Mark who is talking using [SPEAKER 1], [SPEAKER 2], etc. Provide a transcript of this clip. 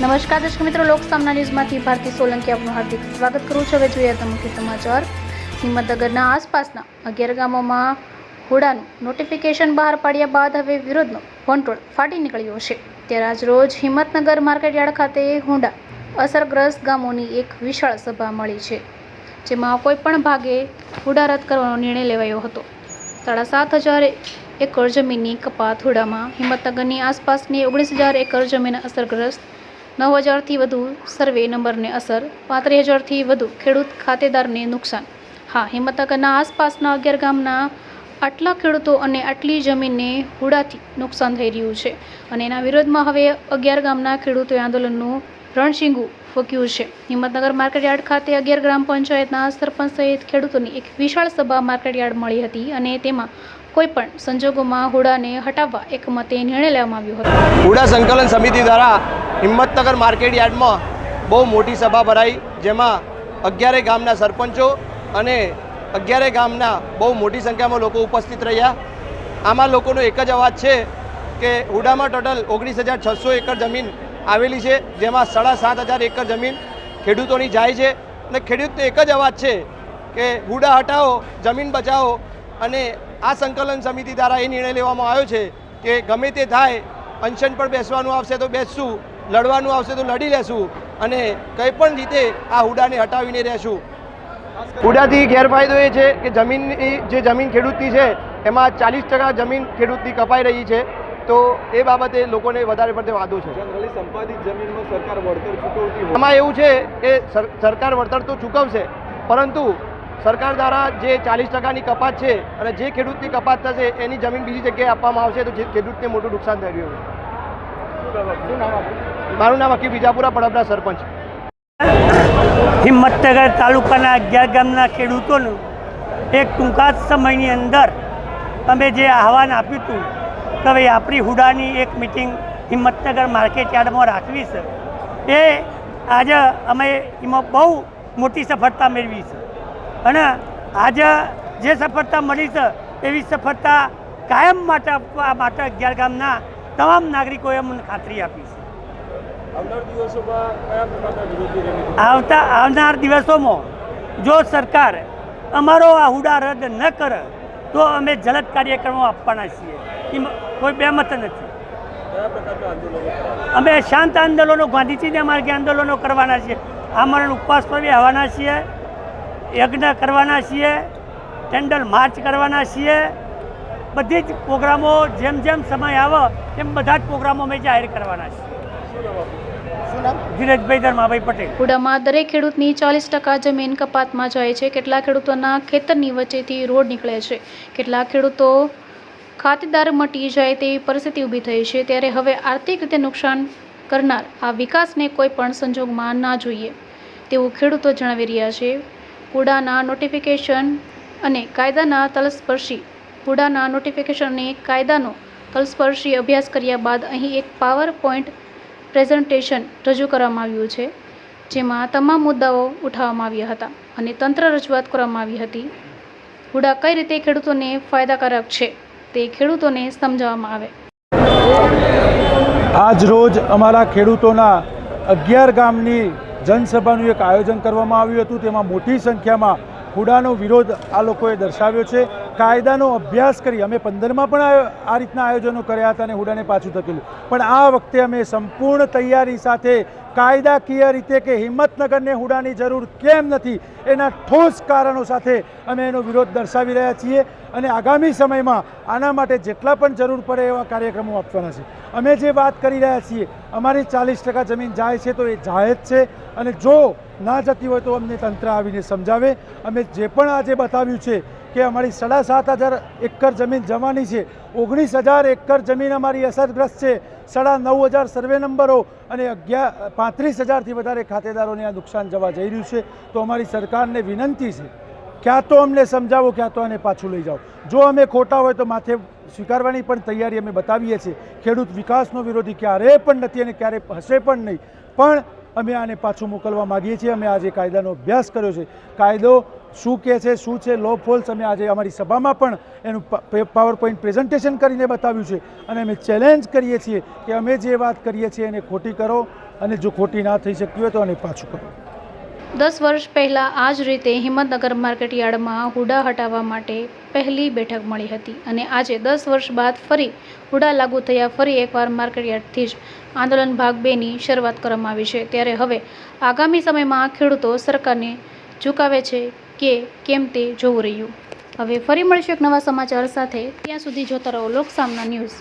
[SPEAKER 1] નમસ્કાર દર્શક મિત્રો, લોક સામના ન્યૂઝમાંથી ભારતી સોલંકી આપનું હાર્દિક સ્વાગત કરું છું. હવે જોઈએ તો મુખ્ય સમાચાર. હિંમતનગરના આસપાસના અગિયાર ગામોમાં હુડાનું નોટિફિકેશન બહાર પાડ્યા બાદ હવે વિરોધનો વંટોળ ફાટી નીકળ્યો છે. ત્યારે આજ રોજ હિંમતનગર માર્કેટયાર્ડ ખાતે હોંડા અસરગ્રસ્ત ગામોની એક વિશાળ સભા મળી છે, જેમાં કોઈપણ ભાગે હુડા રદ કરવાનો નિર્ણય લેવાયો હતો. સાડા સાત હજાર એકર જમીનની કપાત હુડામાં હિંમતનગરની આસપાસની ઓગણીસ હજાર એકર જમીન અસરગ્રસ્ત નવ હજારથી વધુ સર્વે નંબરને અસર, પાંત્રીસ હજારથી વધુ ખેડૂત ખાતેદારને નુકસાન. હા, હિંમતનગરના આસપાસના અગિયાર ગામના આટલા ખેડૂતો અને આટલી જમીનને હુડાથી નુકસાન થઈ રહ્યું છે અને એના વિરોધમાં હવે અગિયાર ગામના ખેડૂતોએ આંદોલનનું રણશીંગું ફૂક્યું છે. હિંમતનગર માર્કેટયાર્ડ ખાતે અગિયાર ગ્રામ પંચાયતના સરપંચ સહિત ખેડૂતોની એક વિશાળ સભા માર્કેટયાર્ડ મળી હતી અને તેમાં કોઈપણ સંજોગોમાં હુડાને હટાવવા એકમતે નિર્ણય લેવામાં આવ્યો હતો.
[SPEAKER 2] હુડા સંકલન સમિતિ દ્વારા હિંમતનગર માર્કેટ યાર્ડમાં બહુ મોટી સભા ભરાઈ, જેમાં અગિયારે ગામના સરપંચો અને અગિયારે ગામના બહુ મોટી સંખ્યામાં લોકો ઉપસ્થિત રહ્યા. આમાં લોકોનો એક જ અવાજ છે કે હુડામાં ટોટલ ઓગણીસ હજાર છસો એકર જમીન આવેલી છે, જેમાં સાડા સાત હજાર એકર જમીન ખેડૂતોની જાય છે. અને ખેડૂતનો એક જ અવાજ છે કે હુડા હટાવો, જમીન બચાવો અને આ સંકલન સમિતિ દ્વારા એ નિર્ણય લેવામાં આવ્યો છે કે ગમે તે થાય અનશન પર બેસવાનું આવશે તો બેસશું લડવાનું આવશે તો લડી લેશું અને કંઈ પણ રીતે આ હુડાને હટાવીને રહેશું. હુડાથી ગેરફાયદો એ છે કે જમીનની જે જમીન ખેડૂતની છે એમાં ચાલીસ ટકા જમીન ખેડૂતની કપાઈ રહી છે. તો એ બાબતે લોકોને વધારે પડતે વાંધો છે.
[SPEAKER 3] સંપાદિત જમીનમાં સરકાર વળતર ચૂકવતી હોય.
[SPEAKER 2] આમાં એવું છે કે સર- સરકાર વળતર તો ચૂકવશે પરંતુ સરકાર દ્વારા જે ચાલીસ ટકાની કપાત છે અને જે ખેડૂતની કપાત થશે, એની જમીન બીજી જગ્યાએ આપવામાં આવશે તો જે ખેડૂતને મોટું નુકસાન થઈ રહ્યું છે. મારું નામ હકીમ બીજાપુરા પડપના સરપંચ.
[SPEAKER 4] હિંમતનગર તાલુકાના અગિયાર ગામના ખેડૂતોનું એક ટૂંકા સમયની અંદર અમે જે આહવાન આપ્યું હતું કે ભાઈ આપણી હુડાની એક મિટિંગ હિંમતનગર માર્કેટ યાર્ડમાં રાખવી છે, એ આજે અમે એમાં બહુ મોટી સફળતા મેળવી છે. અને આજે જે સફળતા મળી છે એવી સફળતા કાયમ માટે આપવા માટે અગિયાર ગામના તમામ નાગરિકોએ મને ખાતરી આપી છે. આવતા આવનાર દિવસોમાં જો સરકાર અમારો આ હુડા રદ ન કરે તો અમે જલદ કાર્યક્રમો આપવાના છીએ. એ કોઈ બેમત નથી? અમે શાંત આંદોલનો ગાંધીજીને માર્ગે આંદોલનો કરવાના છીએ. આમરણ ઉપવાસ પર બી આવવાના છીએ. યજ્ઞ કરવાના છીએ ટેન્ડલ માર્ચ કરવાના છીએ. બધી જ પ્રોગ્રામો જેમ જેમ સમય આવે તેમ બધા જ પ્રોગ્રામો અમે જાહેર કરવાના છીએ. ધીરજભાઈ ધર્માભાઈ પટેલ.
[SPEAKER 1] કુડામાં દરેક ખેડૂતની ચાલીસ ટકા જમીન કપાતમાં જાય છે. કેટલા ખેડૂતોના ખેતરની વચ્ચેથી રોડ નીકળે છે. કેટલા ખેડૂતો ખાતેદાર મટી જાય તેવી પરિસ્થિતિ ઊભી થઈ છે. ત્યારે હવે આર્થિક રીતે નુકસાન કરનાર આ વિકાસને કોઈ પણ સંજોગમાં ના જોઈએ તેવું ખેડૂતો જણાવી રહ્યા છે. હુડાના નોટિફિકેશન અને કાયદાના તલસ્પર્શી. હુડાના નોટિફિકેશન અને કાયદાનો તલસ્પર્શી અભ્યાસ કર્યા બાદ અહીં એક પાવર પોઈન્ટ પ્રેઝન્ટેશન રજૂ કરવામાં આવ્યું છે, જેમાં તમામ મુદ્દાઓ ઉઠાવવામાં આવ્યા હતા અને તંત્ર રજૂઆત કરવામાં આવી હતી. હુડા કઈ રીતે ખેડૂતોને ફાયદાકારક છે તે ખેડૂતોને સમજાવવામાં આવે.
[SPEAKER 5] આજ રોજ અમારા ખેડૂતોના અગિયાર ગામની જનસભાનું એક આયોજન કરવામાં આવ્યું હતું. તેમાં મોટી સંખ્યામાં હુડાનો વિરોધ આ લોકોએ દર્શાવ્યો છે. કાયદાનો અભ્યાસ કરી અમે પંદરમાં પણ આ રીતના આયોજનો કર્યા હતા અને હુડાને પાછું ધકેલું. પણ આ વખતે અમે સંપૂર્ણ તૈયારી સાથે કાયદાકીય રીતે કે હિંમતનગરને હુડાની જરૂર કેમ નથી એના ઠોસ કારણો સાથે અમે એનો વિરોધ દર્શાવી રહ્યા છીએ અને આગામી સમયમાં આના માટે જેટલા પણ જરૂર પડે એવા કાર્યક્રમો આપવાના છે. અમે જે વાત કરી રહ્યા છીએ, અમારી ચાલીસ ટકા જમીન જાય છે તો એ જાહેર છે અને જો ના જતી હોય તો અમને તંત્ર આવીને સમજાવે. અમે જે પણ આજે બતાવ્યું છે કે અમારી સાડા સાત હજાર એકર જમીન જવાની છે, ઓગણીસ હજાર એકર જમીન અમારી અસરગ્રસ્ત છે. સાડા નવ હજાર સર્વે નંબરો અને અગિયાર પાંત્રીસ હજારથી વધારે ખાતેદારોને આ નુકસાન જવા જઈ રહ્યું છે. તો અમારી સરકારને વિનંતી છે, ક્યાં તો અમને સમજાવો, ક્યાં તો આને પાછું લઈ જાઓ. જો અમે ખોટા હોય તો માથે સ્વીકારવાની પણ તૈયારી અમે બતાવીએ છીએ. ખેડૂત વિકાસનો વિરોધી ક્યારેય પણ નથી અને ક્યારેય હશે પણ નહીં. પણ અમે આને પાછું મોકલવા માગીએ છીએ. અમે આજે કાયદાનો અભ્યાસ કર્યો છે. કાયદો શું કહે છે, શું છે લો ફોલ્સ અમે આજે અમારી સભામાં પણ એનું પાવર પોઈન્ટ પ્રેઝન્ટેશન કરીને બતાવ્યું છે. અને અમે ચેલેન્જ કરીએ છીએ કે અમે જે વાત કરીએ છીએ એને ખોટી કરો અને જો ખોટી ના થઈ શકતી હોય તો એને પાછું કરો.
[SPEAKER 1] દસ વર્ષ પહેલાં આ જ રીતે હિંમતનગર માર્કેટ યાર્ડમાં હુડા હટાવવા માટે પહેલી બેઠક મળી હતી અને આજે દસ વર્ષ બાદ ફરી હુડા લાગુ થયા ફરી એકવાર માર્કેટયાર્ડથી જ આંદોલન ભાગ બેની શરૂઆત કરવામાં આવી છે. ત્યારે હવે આગામી સમયમાં ખેડૂતો સરકારને ઝુકાવે છે કે કેમ તે જોવું રહ્યું. હવે ફરી મળીશું એક નવા સમાચાર સાથે. ત્યાં સુધી જોતા રહો લોકસામના ન્યૂઝ.